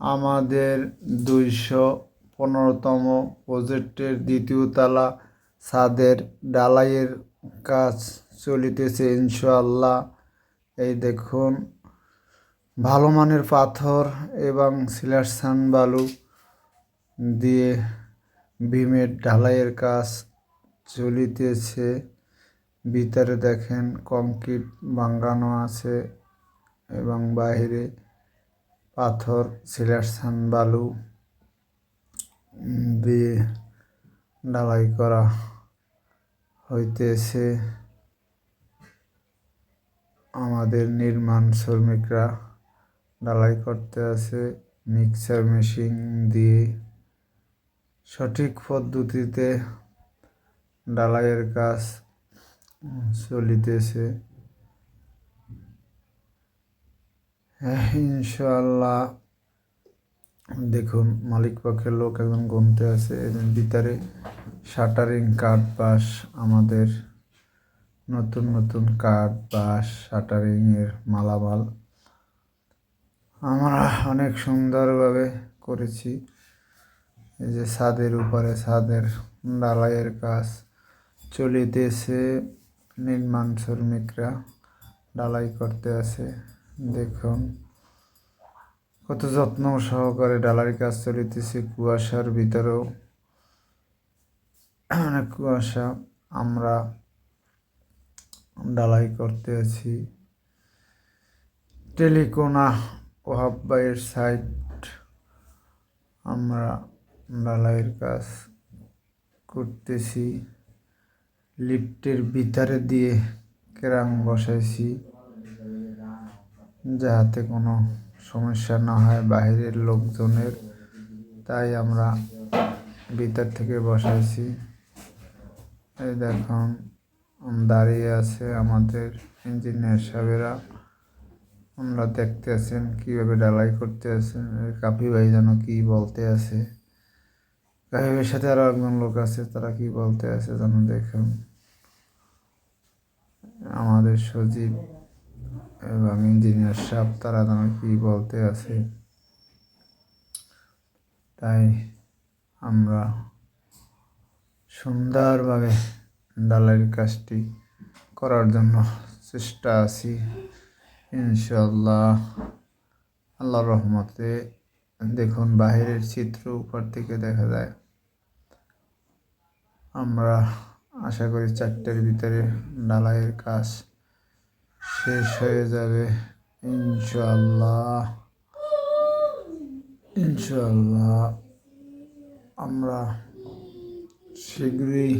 আমাদের দুইশো পনেরোতম প্রজেক্টের দ্বিতীয় তালা ছাদের ঢালাইয়ের কাজ চলিতেছে, ইনশাআল্লাহ। এই দেখুন, ভালো মানের পাথর এবং সিলারসান বালু দিয়ে ভীমের ঢালাইয়ের কাজ চলিতেছে। ভিতরে দেখেন, কংক্রিট বাঙ্গানো আছে এবং বাইরে পাথর সিলারসান বালু দিয়ে ঢালাই করা হইতেছে। আমাদের নির্মাণ শ্রমিকরা ঢালাই করতে আছে মিক্সার মেশিন দিয়ে। সঠিক পদ্ধতিতে ঢালাইয়ের কাজ চলিতেছে। হ্যাঁ, ইনশাআল্লাহ। দেখুন মালিক পক্ষের লোক একজন গুনতে আছে এবং ভিতরে শাটারিং কাঠ বাস আমাদের নতুন নতুন কাঠ বাস শাটারিং এর মালামাল। আমরা অনেক সুন্দরভাবে করেছি। এই যে ছাদের উপরে ছাদের ঢালাইয়ের কাজ চলিতেছে। নির্মাণ শ্রমিকরা ঢালাই করতে আছে। দেখুন, কত যত্ন সহকারে ঢালাই কাজ চলিতেছে কুয়াশার ভিতরেও। অনেক কুয়াশা আমরা ঢালাই করতে আছি। টেলিকোনা ওহাব্বাইয়ের সাইড আমরা ঢালাইয়ের কাজ করতেছি। লিফটের ভিতরে দিয়ে কেরাম বসাইছি। যাতে কোনো সমস্যা না হয় বাইরের লোকজনের। তাই আমরা ভিতর থেকে বসাইছি। এই দেখুন, দাঁড়িয়ে আছে আমাদের ইঞ্জিনিয়ার সাহেবেরা। আমরা দেখতে আছেন, কীভাবে ঢালাই করতে আছেন কাপি ভাই যেন কী বলতে আছে। কাপি ভাইয়ের সাথে আরও একজন লোক আছে, তারা কি বলতে আছে যেন দেখুন। আমাদের সজীব এবং ইঞ্জিনিয়ার সাহেব তারা যেন কি বলতে আছে? তাই আমরা সুন্দরভাবে ডালাইয়ের কাজটি করার জন্য চেষ্টা আছি। ইনশাল্লাহ আল্লাহর রহমতে দেখুন, বাহিরের চিত্র উপর থেকে দেখা যায়, আমরা আশা করি চারটের ভিতরে ডালাইয়ের কাজ শেষ হয়ে যাবে। ইনশাল্লাহ ইনশাল্লাহ আমরা শীঘ্রই